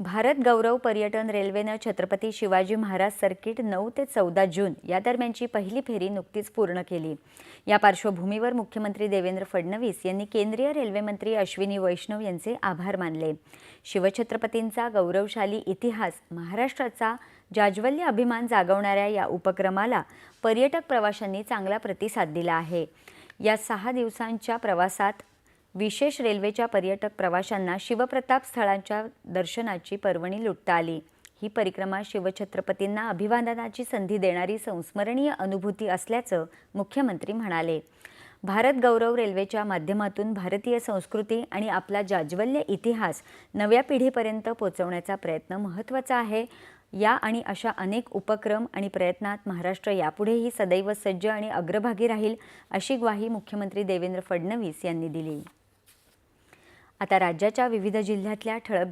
भारत गौरव पर्यटन रेल्वेनं छत्रपती शिवाजी महाराज सर्किट नऊ ते चौदा जून या दरम्यानची पहिली फेरी नुकतीच पूर्ण केली. या पार्श्वभूमीवर मुख्यमंत्री देवेंद्र फडणवीस यांनी केंद्रीय रेल्वेमंत्री अश्विनी वैष्णव यांचे आभार मानले. शिवछत्रपतींचा गौरवशाली इतिहास महाराष्ट्राचा जाज्वल्य अभिमान जागवणाऱ्या या उपक्रमाला पर्यटक प्रवाशांनी चांगला प्रतिसाद दिला आहे. या सहा दिवसांच्या प्रवासात विशेष रेल्वेच्या पर्यटक प्रवाशांना शिवप्रताप स्थळांच्या दर्शनाची पर्वणी लुटता आली. ही परिक्रमा शिवछत्रपतींना अभिवादनाची संधी देणारी संस्मरणीय अनुभूती असल्याचं मुख्यमंत्री म्हणाले. भारत गौरव रेल्वेच्या माध्यमातून भारतीय संस्कृती आणि आपला जाज्वल्य इतिहास नव्या पिढीपर्यंत पोचवण्याचा प्रयत्न महत्त्वाचा आहे. या आणि अशा अनेक उपक्रम आणि प्रयत्नात महाराष्ट्र यापुढेही सदैव सज्ज आणि अग्रभागी राहील अशी ग्वाही मुख्यमंत्री देवेंद्र फडणवीस यांनी दिली. आता राज्याच्या विविध जिल्ह्यातल्या ठळक